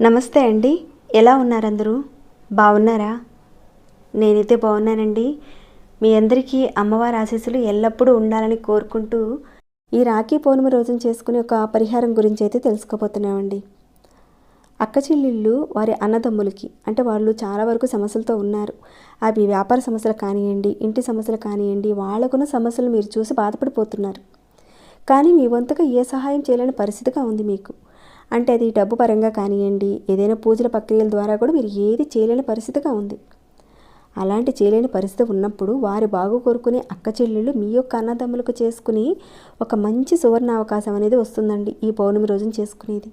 నమస్తే అండి. ఎలా ఉన్నారందరూ? బాగున్నారా? నేనైతే బాగున్నానండి. మీ అందరికీ అమ్మవారి ఆశీస్సులు ఎల్లప్పుడూ ఉండాలని కోరుకుంటూ ఈ రాఖీ పౌర్ణమి రోజున చేసుకునే ఒక పరిహారం గురించి అయితే తెలుసుకోబోతున్నామండి. అక్క చెల్లెళ్ళు వారి అన్నదమ్ములకి అంటే వాళ్ళు చాలా వరకు సమస్యలతో ఉన్నారు. అవి వ్యాపార సమస్యలు కానివ్వండి ఇంటి సమస్యలు కానివ్వండి వాళ్ళకున్న సమస్యలు మీరు చూసి బాధపడిపోతున్నారు. కానీ మీ వంతుగా ఏ సహాయం చేయలేని పరిస్థితిగా ఉంది మీకు. అంటే అది డబ్బు పరంగా కానివ్వండి ఏదైనా పూజల ప్రక్రియల ద్వారా కూడా మీరు ఏది చేయలేని పరిస్థితిగా ఉంది. అలాంటి చేయలేని పరిస్థితి ఉన్నప్పుడు వారి బాగు కోరుకునే అక్క చెల్లెళ్ళు మీ యొక్క అన్నదమ్ములకు చేసుకుని ఒక మంచి సువర్ణ అవకాశం అనేది వస్తుందండి ఈ పౌర్ణమి రోజున చేసుకునేది.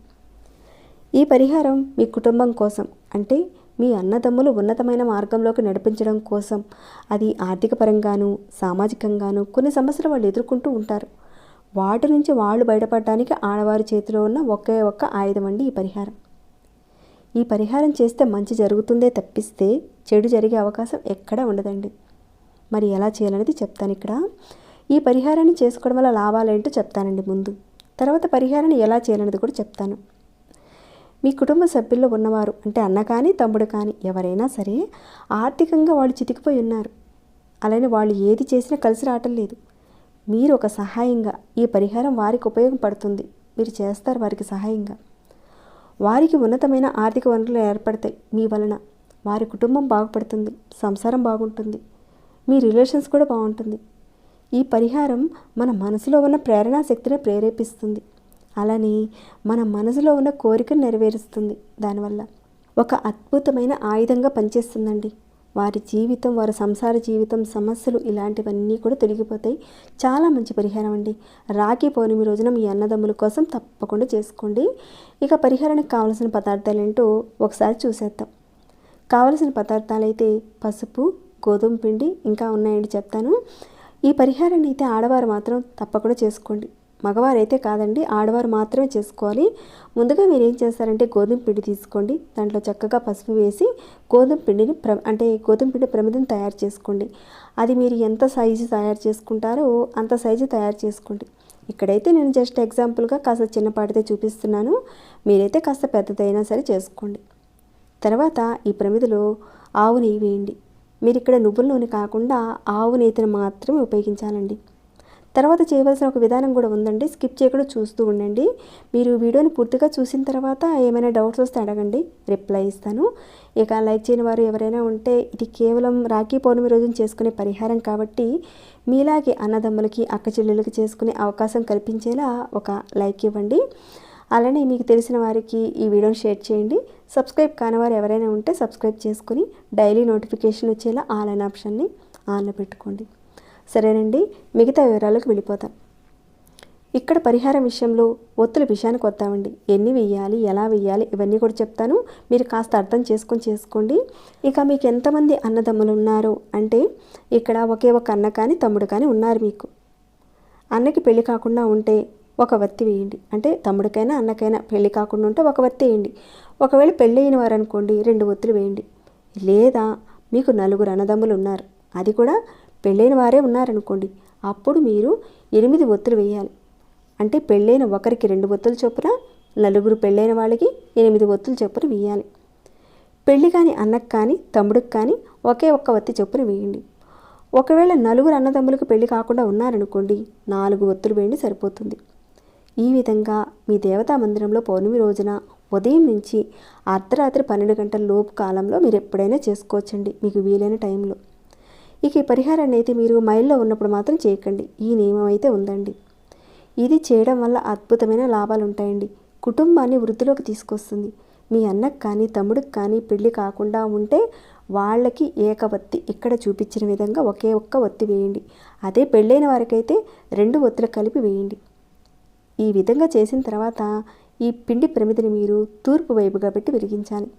ఈ పరిహారం మీ కుటుంబం కోసం అంటే మీ అన్నదమ్ములు ఉన్నతమైన మార్గంలోకి నడిపించడం కోసం. అది ఆర్థికపరంగాను సామాజికంగాను కొన్ని సమస్యలు వాళ్ళు ఎదుర్కొంటూ ఉంటారు. వాటి నుంచి వాళ్ళు బయటపడడానికి ఆడవారి చేతిలో ఉన్న ఒకే ఒక్క ఆయుధం అండి ఈ పరిహారం. ఈ పరిహారం చేస్తే మంచి జరుగుతుందే తప్పిస్తే చెడు జరిగే అవకాశం ఎక్కడా ఉండదండి. మరి ఎలా చేయాలనేది చెప్తాను ఇక్కడ. ఈ పరిహారాన్ని చేసుకోవడం వల్ల లాభాలేంటో చెప్తానండి ముందు. తర్వాత పరిహారాన్ని ఎలా చేయాలనేది కూడా చెప్తాను. మీ కుటుంబ సభ్యుల్లో ఉన్నవారు అంటే అన్న కానీ తమ్ముడు కానీ ఎవరైనా సరే ఆర్థికంగా వాళ్ళు చితికిపోయి ఉన్నారు. అలానే వాళ్ళు ఏది చేసినా కలిసి రావటం లేదు. మీరు ఒక సహాయంగా ఈ పరిహారం వారికి ఉపయోగపడుతుంది మీరు చేస్తారు వారికి సహాయంగా. వారికి ఉన్నతమైన ఆర్థిక వనరులు ఏర్పడతాయి. మీ వలన వారి కుటుంబం బాగుపడుతుంది. సంసారం బాగుంటుంది. మీ రిలేషన్స్ కూడా బాగుంటుంది. ఈ పరిహారం మన మనసులో ఉన్న ప్రేరణా శక్తిని ప్రేరేపిస్తుంది. అలానే మన మనసులో ఉన్న కోరికను నెరవేరుస్తుంది. దానివల్ల ఒక అద్భుతమైన ఆయుధంగా పనిచేస్తుందండి. వారి జీవితం వారి సంసార జీవితం సమస్యలు ఇలాంటివన్నీ కూడా తొలగిపోతాయి. చాలా మంచి పరిహారం అండి. రాఖీ పౌర్ణమి రోజున మీ అన్నదమ్ముల కోసం తప్పకుండా చేసుకోండి. ఇక పరిహారానికి కావలసిన పదార్థాలు ఏంటో ఒకసారి చూసేద్దాం. కావలసిన పదార్థాలు అయితే పసుపు గోధుమ పిండి ఇంకా ఉన్నాయండి చెప్తాను. ఈ పరిహారాన్ని అయితే ఆడవారు మాత్రం తప్పకుండా చేసుకోండి. మగవారైతే కాదండి ఆడవారు మాత్రమే చేసుకోవాలి. ముందుగా మీరు ఏం చేస్తారంటే గోధుమ పిండి తీసుకోండి. దాంట్లో చక్కగా పసుపు వేసి గోధుమ పిండిని ప్ర అంటే గోధుమ పిండి ప్రమిదం తయారు చేసుకోండి. అది మీరు ఎంత సైజు తయారు చేసుకుంటారో అంత సైజు తయారు చేసుకోండి. ఇక్కడైతే నేను జస్ట్ ఎగ్జాంపుల్గా కాస్త చిన్నపాటితే చూపిస్తున్నాను. మీరైతే కాస్త పెద్దదైనా సరే చేసుకోండి. తర్వాత ఈ ప్రమిదలో ఆవు నెయ్యి వేయండి. మీరు ఇక్కడ నువ్వుల నూనె కాకుండా ఆవు నేతిని మాత్రమే ఉపయోగించాలండి. తర్వాత చేయవలసిన ఒక విధానం కూడా ఉందండి. స్కిప్ చేయకుండా చూస్తూ ఉండండి. మీరు వీడియోని పూర్తిగా చూసిన తర్వాత ఏమైనా డౌట్స్ వస్తే అడగండి. రిప్లై ఇస్తాను. ఇక లైక్ చేయని వారు ఎవరైనా ఉంటే ఇది కేవలం రాఖీ పౌర్ణమి రోజున చేసుకునే పరిహారం కాబట్టి మీలాగే అన్నదమ్ములకి అక్క చెల్లెలకి చేసుకునే అవకాశం కల్పించేలా ఒక లైక్ ఇవ్వండి. అలానే మీకు తెలిసిన వారికి ఈ వీడియోని షేర్ చేయండి. సబ్స్క్రైబ్ కాని వారు ఎవరైనా ఉంటే సబ్స్క్రైబ్ చేసుకుని డైలీ నోటిఫికేషన్ వచ్చేలా ఆల్ అనే ఆప్షన్ని ఆన్లో పెట్టుకోండి. సరేనండి మిగతా వివరాలకు వెళ్ళిపోతాం. ఇక్కడ పరిహారం విషయంలో ఒత్తుల విషయానికి వద్దామండి. ఎన్ని వేయాలి ఎలా వెయ్యాలి ఇవన్నీ కూడా చెప్తాను. మీరు కాస్త అర్థం చేసుకొని చేసుకోండి. ఇక మీకు ఎంతమంది అన్నదమ్ములు ఉన్నారు అంటే ఇక్కడ ఒకే ఒక అన్న కానీ తమ్ముడు కానీ ఉన్నారు మీకు. అన్నకి పెళ్ళి కాకుండా ఉంటే ఒక వత్తి వేయండి. అంటే తమ్ముడికైనా అన్నకైనా పెళ్ళి కాకుండా ఉంటే ఒక వత్తి వేయండి. ఒకవేళ పెళ్ళి అయిన వారు అనుకోండి రెండు ఒత్తులు వేయండి. లేదా మీకు నలుగురు అన్నదమ్ములు ఉన్నారు. అది కూడా పెళ్ళైన వారే ఉన్నారనుకోండి అప్పుడు మీరు ఎనిమిది ఒత్తులు వేయాలి. అంటే పెళ్ళైన ఒకరికి రెండు ఒత్తులు చొప్పున నలుగురు పెళ్ళైన వాళ్ళకి ఎనిమిది ఒత్తులు చొప్పున వేయాలి. పెళ్ళి కాని అన్నకు కానీ తమ్ముడికి కానీ ఒకే ఒక్క ఒత్తి చొప్పున వేయండి. ఒకవేళ నలుగురు అన్నదమ్ములకు పెళ్ళి కాకుండా ఉన్నారనుకోండి నాలుగు ఒత్తులు వేయండి సరిపోతుంది. ఈ విధంగా మీ దేవతా మందిరంలో పౌర్ణమి రోజున ఉదయం నుంచి అర్ధరాత్రి పన్నెండు గంటల లోపు కాలంలో మీరు ఎప్పుడైనా చేసుకోవచ్చండి మీకు వీలైన టైంలో. ఇక ఈ పరిహారాన్ని అయితే మీరు మైల్లో ఉన్నప్పుడు మాత్రం చేయకండి. ఈ నియమం అయితే ఉందండి. ఇది చేయడం వల్ల అద్భుతమైన లాభాలు ఉంటాయండి కుటుంబాన్ని వృద్ధిలోకి తీసుకొస్తుంది. మీ అన్నకు కానీ తమ్ముడికి కానీ పెళ్ళి కాకుండా ఉంటే వాళ్ళకి ఏకవత్తి ఇక్కడ చూపించిన విధంగా ఒకే ఒక్క ఒత్తి వేయండి. అదే పెళ్ళైన వారికైతే రెండు ఒత్తులు కలిపి వేయండి. ఈ విధంగా చేసిన తర్వాత ఈ పిండి ప్రమిదిని మీరు తూర్పు వైపుగా పెట్టి వెలిగించాలి.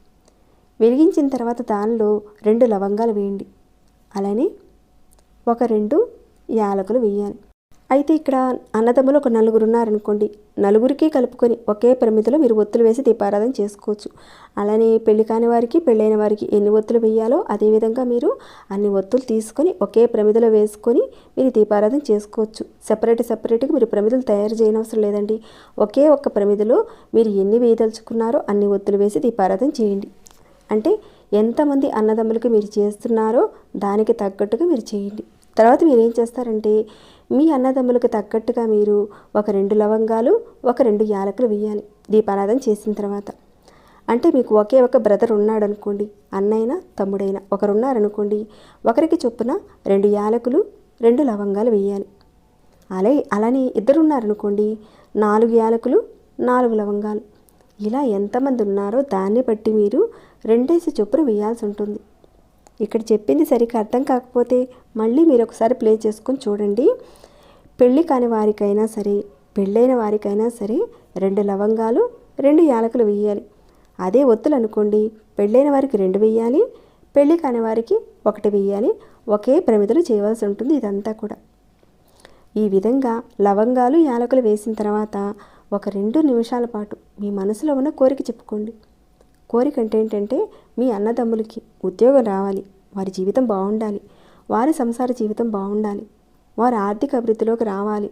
వెలిగించిన తర్వాత దానిలో రెండు లవంగాలు వేయండి. అలానే ఒక రెండు యాలకులు వేయాలి. అయితే ఇక్కడ అన్నదమ్ములు ఒక నలుగురు ఉన్నారనుకోండి నలుగురికి కలుపుకొని ఒకే పరిమితిలో మీరు ఒత్తులు వేసి దీపారాధన చేసుకోవచ్చు. అలానే పెళ్ళి కాని వారికి పెళ్ళైన వారికి ఎన్ని ఒత్తులు వేయాలో అదేవిధంగా మీరు అన్ని ఒత్తులు తీసుకొని ఒకే ప్రమిదలో వేసుకొని మీరు దీపారాధన చేసుకోవచ్చు. సపరేట్ సపరేట్గా మీరు ప్రమిదలు తయారు చేయనవసరం లేదండి. ఒకే ఒక్క ప్రమిదలో మీరు ఎన్ని వేయదలుచుకున్నారో అన్ని ఒత్తులు వేసి దీపారాధన చేయండి. అంటే ఎంతమంది అన్నదమ్ములకి మీరు చేస్తున్నారో దానికి తగ్గట్టుగా మీరు చేయండి. తర్వాత మీరు ఏం చేస్తారంటే మీ అన్నదమ్ములకు తగ్గట్టుగా మీరు ఒక రెండు లవంగాలు ఒక రెండు యాలకులు వేయాలి. దీపారాధన చేసిన తర్వాత. అంటే మీకు ఒకే ఒక బ్రదర్ ఉన్నాడు అనుకోండి అన్నైనా తమ్ముడైనా ఒకరున్నారనుకోండి ఒకరికి చొప్పున రెండు యాలకులు రెండు లవంగాలు వేయాలి. అలా అలానే ఇద్దరున్నారనుకోండి నాలుగు యాలకులు నాలుగు లవంగాలు. ఇలా ఎంతమంది ఉన్నారో దాన్ని బట్టి మీరు రెండేసి చొప్పున వేయాల్సి ఉంటుంది ఇక్కడ చెప్పింది సరిగ్గా అర్థం కాకపోతే మళ్ళీ మీరు ఒకసారి ప్లే చేసుకొని చూడండి. పెళ్ళి కాని వారికైనా సరే పెళ్ళైన వారికైనా సరే రెండు లవంగాలు రెండు యాలకులు వేయాలి అదే ఒత్తులు అనుకోండి పెళ్ళైన వారికి రెండు వేయాలి పెళ్ళి కాని వారికి ఒకటి వేయాలి ఒకే ప్రమిదలు చేయవలసి ఉంటుంది ఇదంతా కూడా. ఈ విధంగా లవంగాలు యాలకులు వేసిన తర్వాత ఒక రెండు నిమిషాల పాటు మీ మనసులో ఉన్న కోరిక చెప్పుకోండి. కోరిక అంటే ఏంటంటే మీ అన్నదమ్ములకి ఉద్యోగం రావాలి వారి జీవితం బాగుండాలి వారి సంసార జీవితం బాగుండాలి వారి ఆర్థిక అభివృద్ధిలోకి రావాలి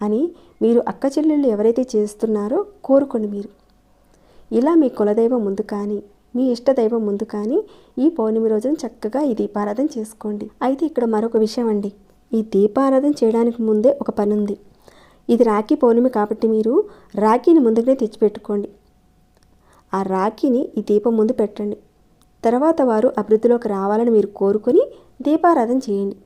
అని మీరు అక్క చెల్లెళ్ళు ఎవరైతే చేస్తున్నారో కోరుకోండి మీరు. ఇలా మీ కులదైవం ముందు కానీ మీ ఇష్టదైవం ముందు కానీ ఈ పౌర్ణమి రోజున చక్కగా ఈ దీపారాధన చేసుకోండి. అయితే ఇక్కడ మరొక విషయం అండి. ఈ దీపారాధన చేయడానికి ముందే ఒక పని ఉంది ఇది రాఖీ పౌర్ణమి కాబట్టి మీరు రాఖీని ముందుగానే తెచ్చిపెట్టుకోండి. ఆ రాఖీని ఈ దీపం ముందు పెట్టండి. తర్వాత వారు అభివృద్ధిలోకి రావాలని మీరు కోరుకొని దీపారాధన చేయండి.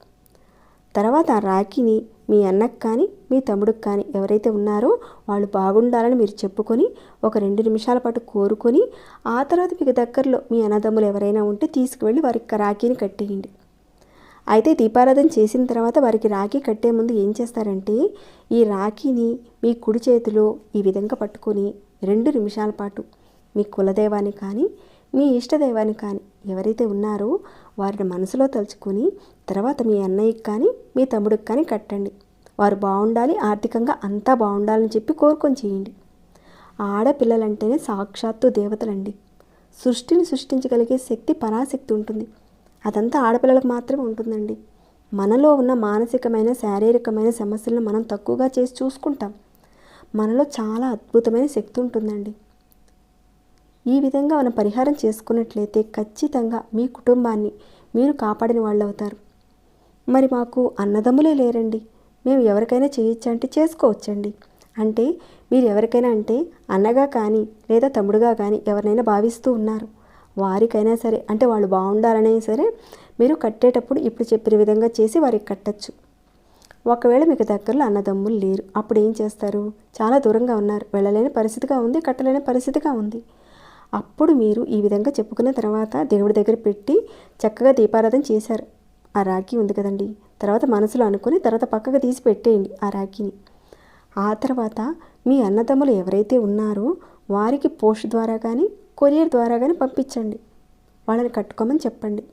తర్వాత ఆ రాఖీని మీ అన్నకు కానీ మీ తమ్ముడికి కానీ ఎవరైతే ఉన్నారో వాళ్ళు బాగుండాలని మీరు చెప్పుకొని ఒక రెండు నిమిషాల పాటు కోరుకొని ఆ తర్వాత మీకు దగ్గరలో మీ అన్నదమ్ములు ఎవరైనా ఉంటే తీసుకువెళ్ళి వారికి రాఖీని కట్టేయండి. అయితే దీపారాధన చేసిన తర్వాత వారికి రాఖీ కట్టే ముందు ఏం చేస్తారంటే ఈ రాఖీని మీ కుడి చేతిలో ఈ విధంగా పట్టుకొని రెండు నిమిషాల పాటు మీ కులదైవాన్ని కానీ మీ ఇష్టదైవాన్ని కానీ ఎవరైతే ఉన్నారో వారిని మనసులో తలుచుకొని తర్వాత మీ అన్నయ్యకి కానీ మీ తమ్ముడికి కానీ కట్టండి. వారు బాగుండాలి ఆర్థికంగా అంతా బాగుండాలని చెప్పి కోరుకొని చేయండి. ఆడపిల్లలంటేనే సాక్షాత్తు దేవతలండి. సృష్టిని సృష్టించగలిగే శక్తి పరాశక్తి ఉంటుంది. అదంతా ఆడపిల్లలకు మాత్రమే ఉంటుందండి. మనలో ఉన్న మానసికమైన శారీరకమైన సమస్యలను మనం తక్కువగా చేసి చూసుకుంటాం. మనలో చాలా అద్భుతమైన శక్తి ఉంటుందండి. ఈ విధంగా మనం పరిహారం చేసుకున్నట్లయితే ఖచ్చితంగా మీ కుటుంబాన్ని మీరు కాపాడిన వాళ్ళు అవుతారు మరి మాకు అన్నదమ్ములే లేరండి. మేము ఎవరికైనా చేయొచ్చు అంటే చేసుకోవచ్చండి. అంటే మీరు ఎవరికైనా అంటే అన్నగా కానీ లేదా తమ్ముడుగా కానీ ఎవరినైనా భావిస్తూ ఉన్నారు. వారికైనా సరే అంటే వాళ్ళు బాగుండాలనే సరే మీరు కట్టేటప్పుడు ఇప్పుడు చెప్పిన విధంగా చేసి వారికి కట్టచ్చు. ఒకవేళ మీకు దగ్గరలో అన్నదమ్ములు లేరు అప్పుడు ఏం చేస్తారు? చాలా దూరంగా ఉన్నారు. వెళ్ళలేని పరిస్థితిగా ఉంది కట్టలేని పరిస్థితిగా ఉంది. అప్పుడు మీరు ఈ విధంగా చెప్పుకున్న తర్వాత దేవుడి దగ్గర పెట్టి చక్కగా దీపారాధన చేశారు. ఆ రాఖీ ఉంది కదండి. తర్వాత మనసులో అనుకుని తర్వాత పక్కకు తీసి పెట్టేయండి ఆ రాఖీని. ఆ తర్వాత మీ అన్నదమ్ములు ఎవరైతే ఉన్నారో వారికి పోస్ట్ ద్వారా కానీ కొరియర్ ద్వారా కానీ పంపించండి. వాళ్ళని కట్టుకోమని చెప్పండి.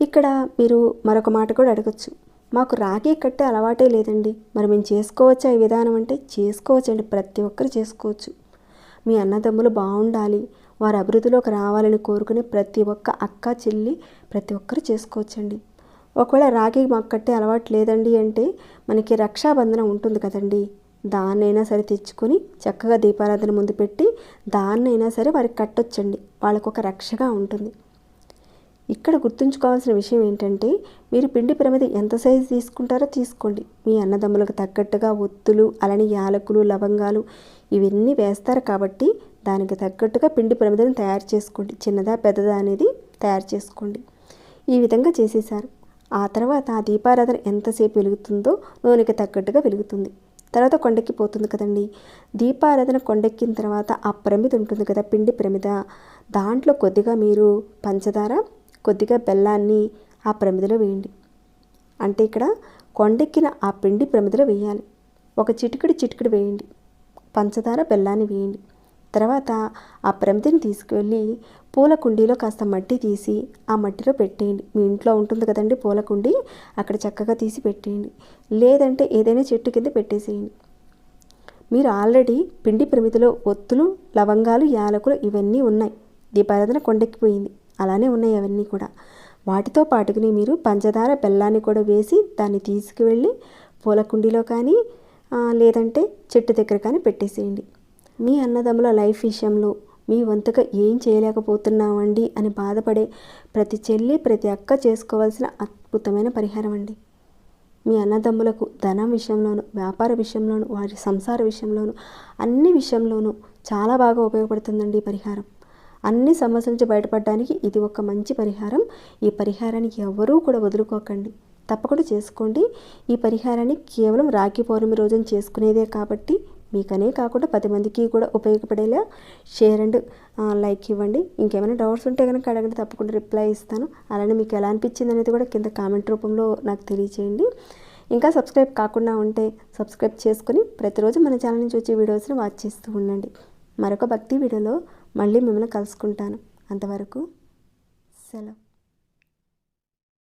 ఇక్కడ మీరు మరొక మాట కూడా అడగచ్చు. మాకు రాఖీ కట్టే అలవాటే లేదండి. మరి మేము చేసుకోవచ్చా ఈ విధానం అంటే చేసుకోవచ్చండి. ప్రతి ఒక్కరు చేసుకోవచ్చు. మీ అన్నదమ్ములు బాగుండాలి. వారు అభివృద్ధిలోకి రావాలని కోరుకునే ప్రతి ఒక్క అక్క చెల్లి ప్రతి ఒక్కరు చేసుకోవచ్చండి. ఒకవేళ రాఖీ మాకు కట్టే అలవాటు లేదండి అంటే మనకి రక్షాబంధనం ఉంటుంది కదండి. దాన్నైనా సరే తెచ్చుకొని చక్కగా దీపారాధన ముందు పెట్టి దాన్నైనా సరే వారికి కట్టొచ్చండి. వాళ్ళకు ఒక రక్షగా ఉంటుంది. ఇక్కడ గుర్తుంచుకోవాల్సిన విషయం ఏంటంటే మీరు పిండి ప్రమిద ఎంత సైజు తీసుకుంటారో తీసుకోండి. మీ అన్నదమ్ములకు తగ్గట్టుగా ఒత్తులు అలానే యాలకులు లవంగాలు ఇవన్నీ వేస్తారు కాబట్టి దానికి తగ్గట్టుగా పిండి ప్రమిదను తయారు చేసుకోండి. చిన్నదా పెద్దదా అనేది తయారు చేసుకోండి. ఈ విధంగా చేసేసారు ఆ తర్వాత ఆ దీపారాధన ఎంతసేపు వెలుగుతుందో నూనెకి తగ్గట్టుగా వెలుగుతుంది. తర్వాత కొండెక్కిపోతుంది కదండి. దీపారాధన కొండెక్కిన తర్వాత ఆ ప్రమిద ఉంటుంది కదా పిండి ప్రమిద దాంట్లో కొద్దిగా మీరు పంచదార కొద్దిగా బెల్లాన్ని ఆ ప్రమిదలో వేయండి. అంటే ఇక్కడ కొండెక్కిన ఆ పిండి ప్రమిదలో వేయాలి. ఒక చిటికెడు చిటికెడు వేయండి. పంచదార బెల్లాన్ని వేయండి. తర్వాత ఆ ప్రమిదిని తీసుకువెళ్ళి పూల కుండీలో కాస్త మట్టి తీసి ఆ మట్టిలో పెట్టేయండి. మీ ఇంట్లో ఉంటుంది కదండి పూల కుండీ అక్కడ చక్కగా తీసి పెట్టేయండి. లేదంటే ఏదైనా చెట్టు కింద పెట్టేసేయండి. మీరు ఆల్రెడీ పిండి ప్రమిదిలో ఒత్తులు లవంగాలు యాలకులు ఇవన్నీ ఉన్నాయి. దీపారాధన కొండెక్కిపోయింది. అలానే ఉన్నాయి అవన్నీ కూడా. వాటితో పాటుకుని మీరు పంచదార బెల్లాన్ని కూడా వేసి దాన్ని తీసుకువెళ్ళి పూల కుండీలో కానీ లేదంటే చెట్టు దగ్గర కానీ పెట్టేసేయండి. మీ అన్నదమ్ముల లైఫ్ విషయంలో మీ వంతుగా ఏం చేయలేకపోతున్నామండి అని బాధపడే ప్రతి చెల్లి ప్రతి అక్క చేసుకోవాల్సిన అద్భుతమైన పరిహారం అండి. మీ అన్నదమ్ములకు ధనం విషయంలోను వ్యాపార విషయంలోను వారి సంసార విషయంలోను అన్ని విషయంలోనూ చాలా బాగా ఉపయోగపడుతుందండి ఈ పరిహారం. అన్ని సమస్యల నుంచి బయటపడడానికి ఇది ఒక మంచి పరిహారం. ఈ పరిహారానికి ఎవరూ కూడా వదులుకోకండి. తప్పకుండా చేసుకోండి. ఈ పరిహారాన్ని కేవలం రాఖీ పౌర్ణమి రోజున చేసుకునేదే కాబట్టి మీకనే కాకుండా పది మందికి కూడా ఉపయోగపడేలా షేర్ అండ్ లైక్ ఇవ్వండి. ఇంకేమైనా డౌట్స్ ఉంటే కనుక అడగండి తప్పకుండా రిప్లై ఇస్తాను. అలానే మీకు ఎలా అనిపించింది అనేది కూడా కింద కామెంట్ రూపంలో నాకు తెలియచేయండి. ఇంకా సబ్స్క్రైబ్ కాకుండా ఉంటే సబ్స్క్రైబ్ చేసుకొని ప్రతిరోజు మన ఛానల్ నుంచి వచ్చే వీడియోస్ని వాచ్ చేస్తూ ఉండండి. మరొక భక్తి వీడియోలో మళ్ళీ మిమ్మల్ని కలుసుకుంటాను. అంతవరకు సెలవు.